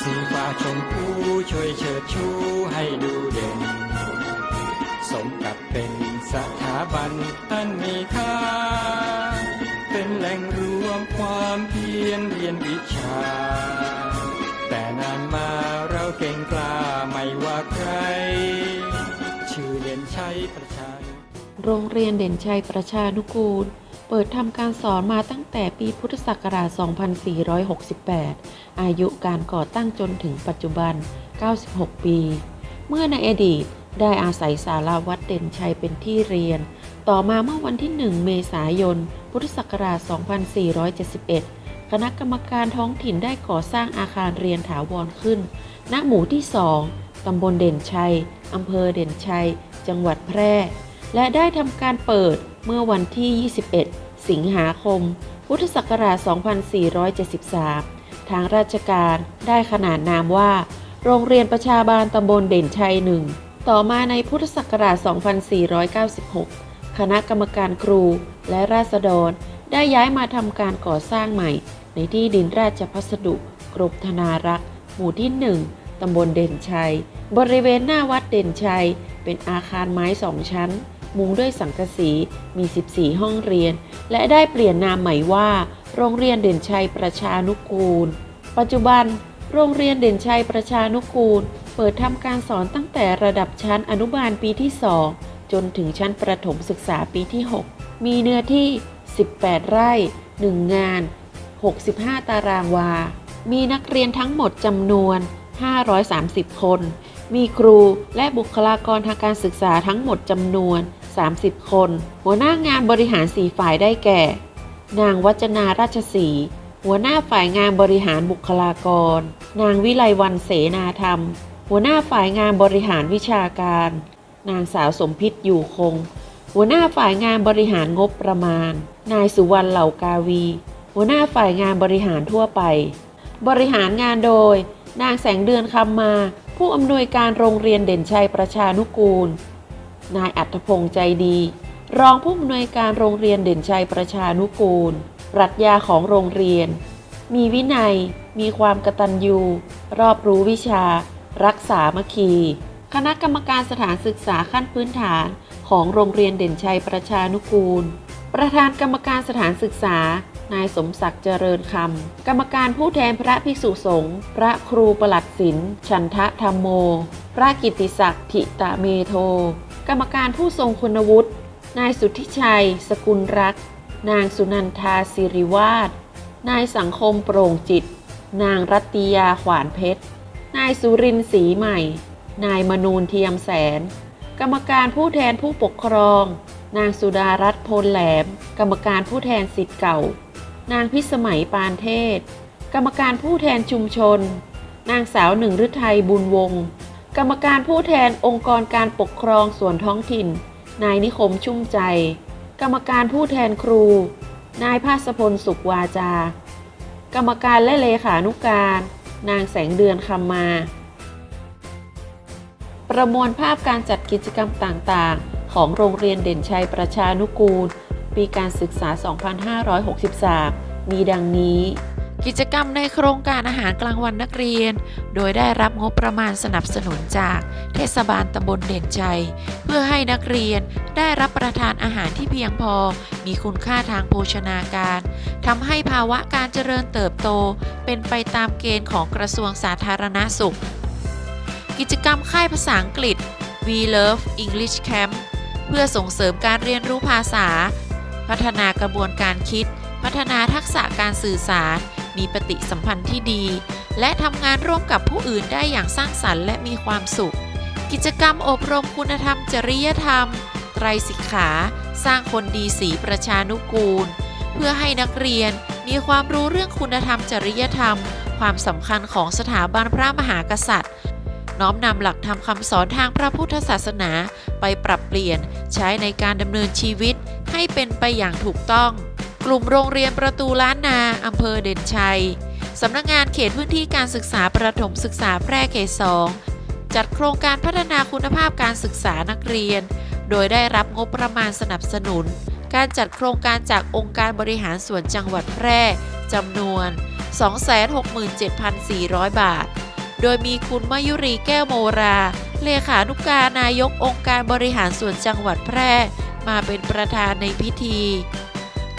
สีฟ้าชมพูช่วยเชิดชูให้ดูเด่น สมกับเป็นสถาบันอันมีค่า ความเพียรเรียนวิชา แต่นานมาเราเก่งกล้าไม่ว่าใคร ชื่อเด่นชัยประชา โรงเรียนเด่นชัยประชานุกูล เปิดทำการสอนมาตั้งแต่ปีพุทธศักราช 2468 อายุการก่อตั้งจนถึงปัจจุบัน 96 ปี เมื่อในอดีตได้อาศัยศาลาวัดเด่นชัยเป็นที่เรียน ต่อมาเมื่อวันที่ 1 เมษายน พุทธศักราช 2471 คณะกรรมการท้องถิ่นได้ก่อสร้างอาคารเรียนถาวรขึ้น ณ หมู่ที่ 2 ตำบลเด่นชัย อำเภอเด่นชัย จังหวัดแพร่ และได้ทำการเปิดเมื่อวันที่ 21 สิงหาคม พุทธศักราช 2473 ทางราชการได้ขนานนามว่า โรงเรียนประชาบาลตำบลเด่นชัยหนึ่ง ต่อมาในพุทธศักราช 2496 คณะกรรมการครูและราษฎร ได้ย้ายมาทำการก่อสร้างใหม่ ในที่ดินราชพัสดุกรมธนารักษ์ หมู่ที่ 1 ตำบลเด่นชัย บริเวณหน้าวัดเด่นชัย เป็นอาคารไม้สองชั้น มุงด้วยสังกะสี มี 14 ห้องเรียน และได้เปลี่ยนนามใหม่ว่า โรงเรียนเด่นชัยประชานุกูล ปัจจุบัน โรงเรียนเด่นชัยประชานุกูล เปิดทำการสอนตั้งแต่ระดับชั้นอนุบาลปีที่ 2 จนถึงชั้นประถมศึกษาปีที่ 6 มีเนื้อที่ 18 ไร่ 1 งาน 65 ตารางวา มีนักเรียนทั้งหมดจำนวน 530 คน มีครูและบุคลากรทางการศึกษาทั้งหมดจำนวน 30 คน หัวหน้างานบริหารสีฝ่ายได้แก่ นางวัจนาราชสีหัวหน้าฝ่ายงานบริหารบุคลากร นางวิไลวันเสนาธรรม หัวหน้าฝ่ายงานบริหารวิชาการ นางสาวสมพิษอยู่คง หัวหน้าฝ่ายงานบริหารงบประมาณ นายสุวรรณเหล่ากาวี หัวหน้าฝ่ายงานบริหารทั่วไป บริหารงานโดย นางแสงเดือนคำมา ผู้อำนวยการโรงเรียนเด่นชัยประชานุกูล นายอัธพงษ์ใจดี รองผู้อำนวยการโรงเรียนเด่นชัยประชานุกูล ปรัชญาของโรงเรียน มีวินัย มีความกตัญญู รอบรู้วิชา รักษามัค คณะกรรมการสถานศึกษาขั้นพื้นฐานของโรงเรียนเด่นชัยประชานุกูล ประธานกรรมการสถานศึกษา นายสมศักดิ์เจริญคำ กรรมการผู้แทนพระภิกษุสงฆ์ พระครูประหลัดศิลป์ชันทะธรรมโม พระกิติศักดิ์ทิตะเมโท กรรมการผู้ทรงคุณวุฒิ นายสุทธิชัย สกุลรัก นางสุนันทาสิริวาสนายสังคมโปร่งจิต นางรัตติยาขวานเพชร นายสุรินทร์ศรีใหม่ นายมนูนเทียมแสน กรรมการผู้แทนผู้ปกครอง นางสุดารัตน์พลแหลม กรรมการผู้แทนสิทธิ์เก่า นางพิสมัยปานเทศ กรรมการผู้แทนชุมชน นางสาวหนึ่งฤทัยบุญวงศ์กรรมการผู้แทนองค์กรการปกครองส่วนท้องถิ่น นายนิคมชุ่มใจ กรรมการผู้แทนครู นายภาสพลสุขวาจา กรรมการและเลขานุการ นางแสงเดือนคำมา ประมวลภาพการจัดกิจกรรมต่างๆ ของโรงเรียนเด่นชัยประชานุกูล ปีการศึกษา 2563 มีดังนี้ กิจกรรมในโครงการอาหารกลางวันนักเรียน โดยได้รับงบประมาณสนับสนุนจากเทศบาลตำบลเด่นชัย เพื่อให้นักเรียนได้รับประทานอาหารที่เพียงพอ มีคุณค่าทางโภชนาการทำให้ภาวะการเจริญเติบโต เป็นไปตามเกณฑ์ของกระทรวงสาธารณสุข กิจกรรมค่ายภาษาอังกฤษ We Love English Camp เพื่อส่งเสริมการเรียนรู้ภาษา พัฒนากระบวนการคิด พัฒนาทักษะการสื่อสาร มีปฏิสัมพันธ์ที่ดี และทำงานร่วมกับผู้อื่นได้อย่างสร้างสรรค์และมีความสุข กิจกรรมอบรมคุณธรรมจริยธรรม ไตรสิกขา สร้างคนดีสีประชานุกูล เพื่อให้นักเรียนมีความรู้เรื่องคุณธรรมจริยธรรม ความสำคัญของสถาบันพระมหากษัตริย์ น้อมนำหลักธรรมคำสอนทางพระพุทธศาสนาไปปรับเปลี่ยนใช้ในการดำเนินชีวิตให้เป็นไปอย่างถูกต้อง กลุ่มโรงเรียนประตูล้านนาอำเภอเด่นชัยสำนักงานเขตพื้นที่การศึกษาประถมศึกษาแพร่เขตสองจัดโครงการพัฒนาคุณภาพการศึกษานักเรียน โดยได้รับงบประมาณสนับสนุน การจัดโครงการจากองค์การบริหารส่วนจังหวัดแพร่จำนวน 267,400 บาท โดยมีคุณมยุรีแก้วโมรา เลขานุกการนายกองค์การบริหารส่วนจังหวัดแพร่ มาเป็นประธานในพิธี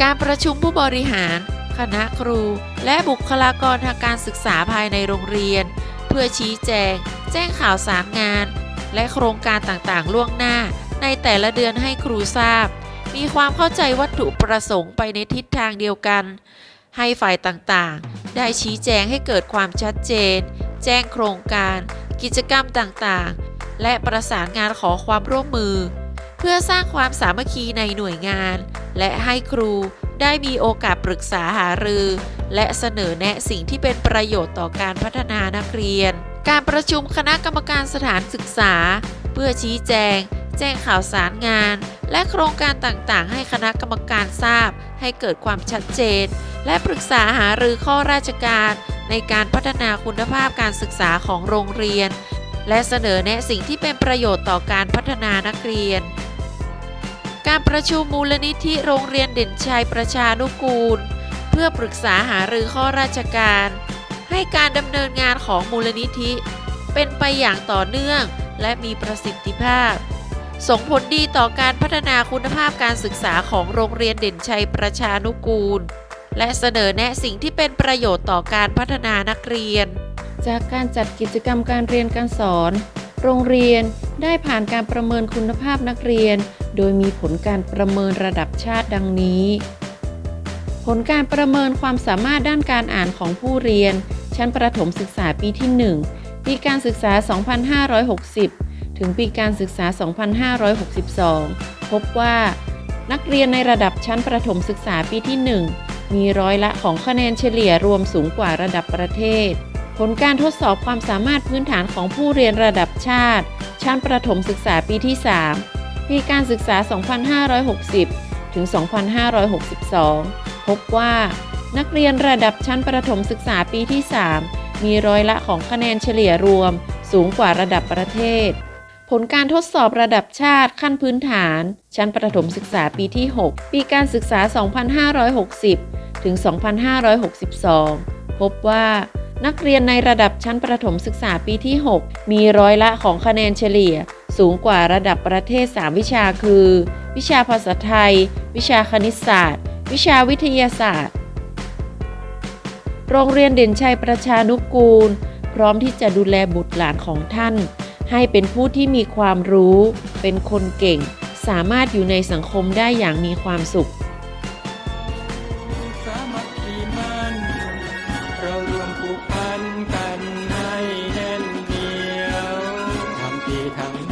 การประชุมผู้บริหาร คณะครู และบุคลากรทางการศึกษาภายในโรงเรียน เพื่อชี้แจง แจ้งข่าวสารงาน และโครงการต่างๆ ล่วงหน้า ในแต่ละเดือนให้ครูทราบ มีความเข้าใจวัตถุประสงค์ไปในทิศทางเดียวกัน ให้ฝ่ายต่างๆ ได้ชี้แจงให้เกิดความชัดเจน แจ้งโครงการ กิจกรรมต่างๆ และประสานงานขอความร่วมมือ เพื่อสร้างความสามัคคีในหน่วยงาน และให้ครูได้มีโอกาสปรึกษาหารือ และเสนอแนะสิ่งที่เป็นประโยชน์ต่อการพัฒนานักเรียน การประชุมคณะกรรมการสถานศึกษา เพื่อชี้แจง แจ้งข่าวสารงาน และโครงการต่างๆ ให้คณะกรรมการทราบ ให้เกิดความชัดเจน และปรึกษาหารือข้อราชการ ในการพัฒนาคุณภาพการศึกษาของโรงเรียน และเสนอแนะสิ่งที่เป็นประโยชน์ต่อการพัฒนานักเรียน การประชุมมูลนิธิโรงเรียนเด่นชัยประชานุกูล เพื่อปรึกษาหารือข้อราชการ ให้การดำเนินงานของมูลนิธิ เป็นไปอย่างต่อเนื่องและมีประสิทธิภาพ ส่งผลดีต่อการพัฒนาคุณภาพการศึกษาของโรงเรียนเด่นชัยประชานุกูล และเสนอแนะสิ่งที่เป็นประโยชน์ต่อการพัฒนานักเรียน จากการจัดกิจกรรมการเรียนการสอน โรงเรียนได้ผ่านการประเมินคุณภาพนักเรียน โดยมีผลการประเมินระดับชาติดังนี้ ผลการประเมินความสามารถด้านการอ่านของผู้เรียน ชั้นประถมศึกษาปีที่ 1 ปีการศึกษา 2560 ถึงปีการศึกษา 2562 พบว่านักเรียนในระดับชั้นประถมศึกษาปีที่ 1 มีร้อยละของคะแนนเฉลี่ยรวมสูงกว่าระดับประเทศ ผลการทดสอบความสามารถพื้นฐานของผู้เรียนระดับชาติ ชั้นประถมศึกษาปีที่ 3 ปีการศึกษา 2560 ถึง 2562 พบว่า นักเรียนระดับชั้นประถมศึกษาปีที่ 3 มีร้อยละของคะแนนเฉลี่ยรวมสูงกว่าระดับประเทศ ผลการทดสอบระดับชาติขั้นพื้นฐาน ชั้นประถมศึกษาปีที่ 6 ปีการศึกษา 2560 ถึง 2562 พบว่านักเรียนในระดับชั้นประถมศึกษาปีที่ 6 มีร้อยละของคะแนนเฉลี่ย สูงกว่าระดับประเทศ 3 วิชาคือ วิชาภาษาไทย วิชาคณิตศาสตร์ วิชาวิทยาศาสตร์ โรงเรียนเด่นชัยประชานุกูล พร้อมที่จะดูแลบุตรหลานของท่าน ให้เป็นผู้ที่มีความรู้ เป็นคนเก่ง สามารถอยู่ในสังคมได้อย่างมีความสุข สามัคคีมันเรารวมผูกพันกันให้แน่นเหนียวทำพี่ทำ